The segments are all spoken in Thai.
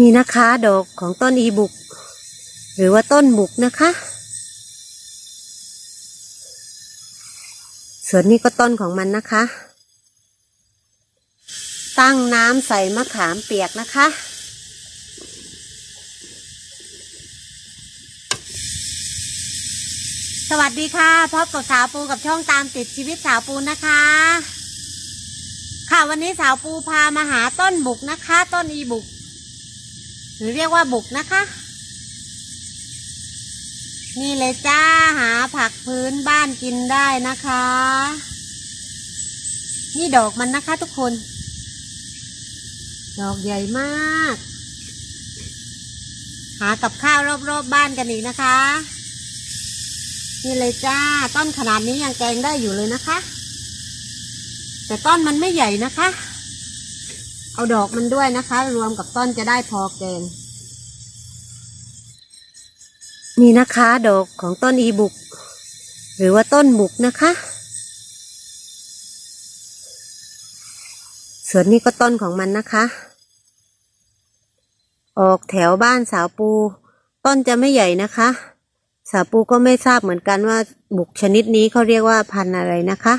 นี่นะคะดอกของต้นอีบุก หรือว่าต้นบุกนะคะ ส่วนนี้ก็ต้นของมันนะคะ ตั้งน้ำใส่มะขามเปียกนะคะ สวัสดีค่ะพบกับสาวปูกับช่องตามติดชีวิตสาวปูนะคะ ค่ะวันนี้สาวปูพามาหาต้นบุกนะคะ ต้นอีบุก หรือเรียกว่าบุกนะคะ นี่เลยจ้าหาผักพื้นบ้านกินได้นะคะ นี่ดอกมันนะคะทุกคน ดอกใหญ่มาก หากับข้าวรอบๆบบ้านกันอีกนะคะ นี่เลยจ้าต้นขนาดนี้ยังแกงได้อยู่เลยนะคะ แต่ต้นมันไม่ใหญ่นะคะ เอาดอกมันด้วยนะคะ รวมกับต้นจะได้พอแกง นี่นะคะดอกของต้นอีบุก หรือว่าต้นบุกนะคะ ส่วนนี้ก็ต้นของมันนะคะ ออกแถวบ้านสาวปู ต้นจะไม่ใหญ่นะคะ สาวปูก็ไม่ทราบเหมือนกันว่าบุกชนิดนี้เขาเรียกว่าพันธุ์อะไรนะคะ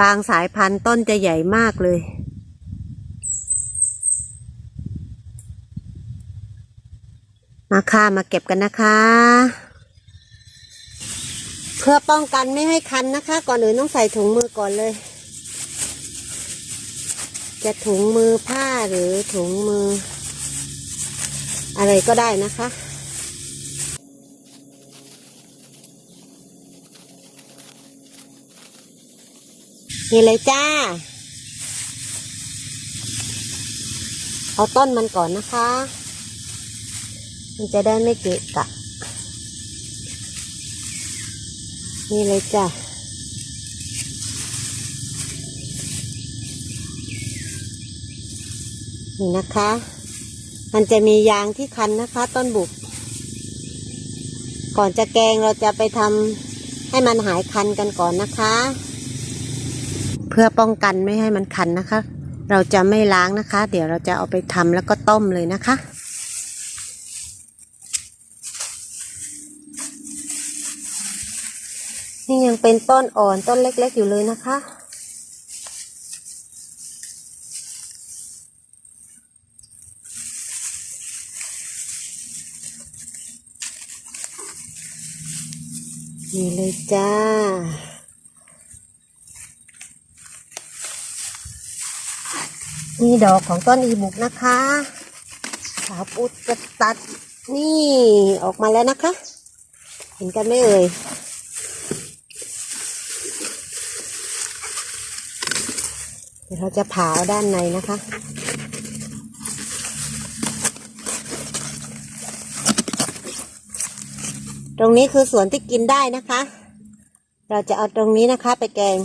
บางสายพันธุ์ต้นจะใหญ่มากเลย มาค่ะมาเก็บกันนะคะ เพื่อป้องกันไม่ให้คันนะคะ ก่อนอื่นต้องใส่ถุงมือก่อนเลย จะถุงมือผ้าหรือถุงมือ อะไรก็ได้นะคะ นี่เลยจ้า เอาต้นมันก่อนนะคะ มันจะได้ไม่เกะกะ นี่เลยจ้ะนี่นะคะ มันจะมียางที่คันนะคะ ต้นบุก ก่อนจะแกงเราจะไปทำให้มันหายคันกันก่อนนะคะ เพื่อป้องกันไม่ให้มันคันนะคะ เราจะไม่ล้างนะคะ เดี๋ยวเราจะเอาไปทำแล้วก็ต้มเลยนะคะนี่ยังเป็นต้นอ่อนต้นเล็ก ๆ อยู่เลยนะคะ นี่เลยจ้า นี่ดอกของต้นอีบุกนะคะสาวปุดจะตัดนี่ออกมาแล้วนะคะ เห็นกันไหมเอ่ยเดี๋ยวเราจะผ่าเอาด้านในนะคะตรงนี้คือส่วนที่กินได้นะคะ เราจะเอาตรงนี้นะคะไปแกง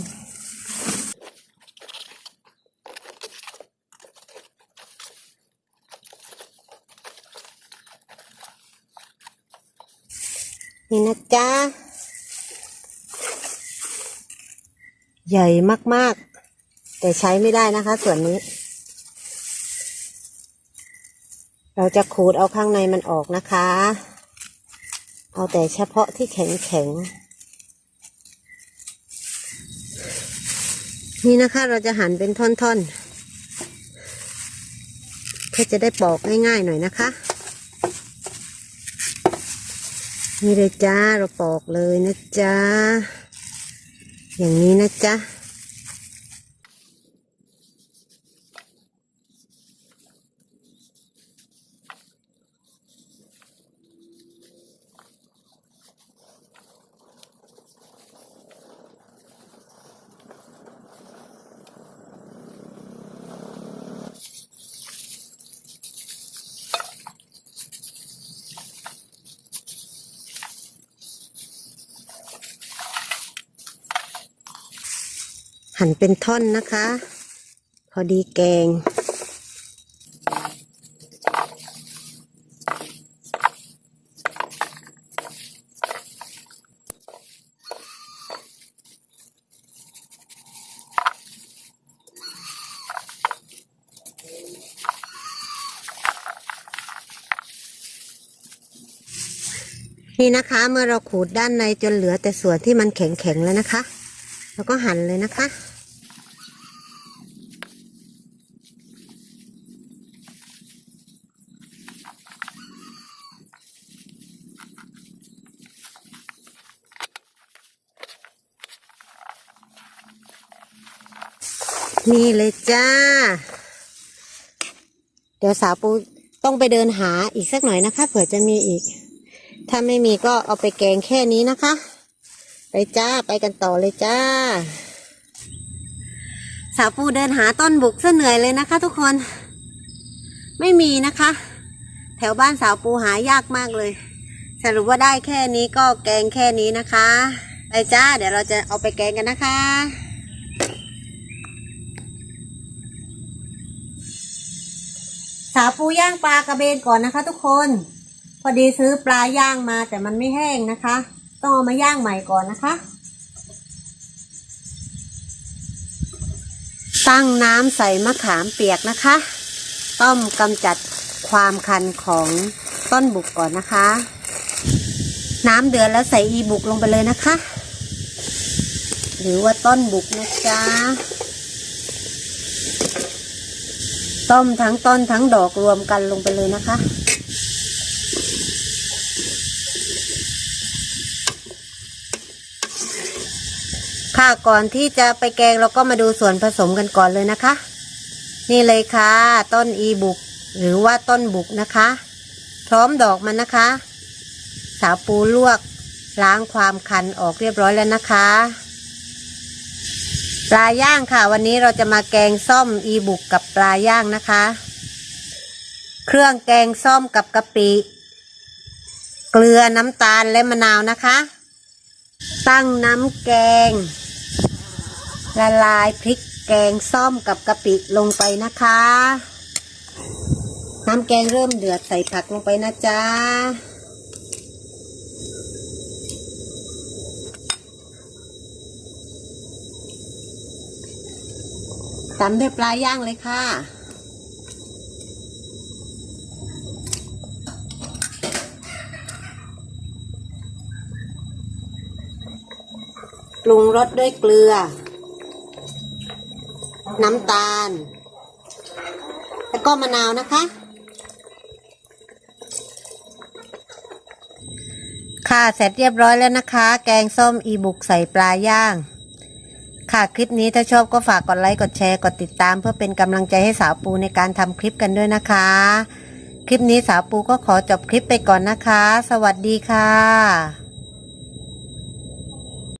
นี่นะจ๊ะ ใหญ่มากๆ แต่ใช้ไม่ได้นะคะ ส่วนนี้ เราจะขูดเอาข้างในมันออกนะคะ เอาแต่เฉพาะที่แข็งแข็งๆนี่นะคะเราจะหั่นเป็นท่อนๆ เพื่อจะได้ปอกง่ายๆหน่อยนะคะ นี่เลยจ้าเราปอกเลยนะจ๊ะอย่างนี้นะจ๊ะ หั่นเป็นท่อนนะคะ พอดีแกง นี่นะคะ เมื่อเราขูดด้านในจนเหลือแต่ส่วนที่มันแข็งๆแล้วนะคะ แล้วก็หั่นเลยนะคะ นี่เลยจ้า เดี๋ยวสาวปูต้องไปเดินหาอีกสักหน่อยนะคะ เผื่อจะมีอีก ถ้าไม่มีก็เอาไปแกงแค่นี้นะคะ ไปจ้าไปกันต่อเลยจ้า สาวปูเดินหาต้นบุกซะเหนื่อยเลยนะคะ ทุกคน ไม่มีนะคะ แถวบ้านสาวปูหายากมากเลย สรุปว่าได้แค่นี้ก็แกงแค่นี้นะคะ ไปจ้า เดี๋ยวเราจะเอาไปแกงกันนะคะาปูย่างปลากระเบนก่อนนะคะ ทุกคน พอดีซื้อปลาย่างมาแต่มันไม่แห้งนะคะ ต้องเอามาย่างใหม่ก่อนนะคะ ตั้งน้ำใส่มะขามเปียกนะคะ ต้มกำจัดความคันของต้นบุกก่อนนะคะ น้ำเดือดแล้วใส่อีบุกลงไปเลยนะคะ หรือว่าต้นบุกนะจ๊ะ ต้มทั้งต้นทั้งดอกรวมกันลงไปเลยนะคะ ค่ะก่อนที่จะไปแกงเราก็มาดูส่วนผสมกันก่อนเลยนะคะ นี่เลยค่ะ ต้นอีบุก หรือว่าต้นบุกนะคะ พร้อมดอกมันนะคะ สาวปูลวกล้างความคันออกเรียบร้อยแล้วนะคะ ปลาย่างค่ะ วันนี้เราจะมาแกงส้มอีบุกกับปลาย่างนะคะ เครื่องแกงส้มกับกะปิ เกลือน้ำตาลและมะนาวนะคะ ตั้งน้ำแกง ละลายพริกแกงส้มกับกะปิลงไปนะคะ น้ำแกงเริ่มเดือดใส่ผักลงไปนะจ๊ะ ตำด้วยปลาย่างเลยค่ะ ปรุงรสด้วยเกลือ น้ำตาล แล้วก็มะนาวนะคะ ค่ะเสร็จเรียบร้อยแล้วนะคะ แกงส้มอีบุกใส่ปลาย่าง ค่ะคลิปนี้ถ้าชอบก็ฝากกดไลค์กดแชร์กดติดตาม เพื่อเป็นกำลังใจให้สาวปูในการทำคลิปกันด้วยนะคะ คลิปนี้สาวปูก็ขอจบคลิปไปก่อนนะคะ สวัสดีค่ะ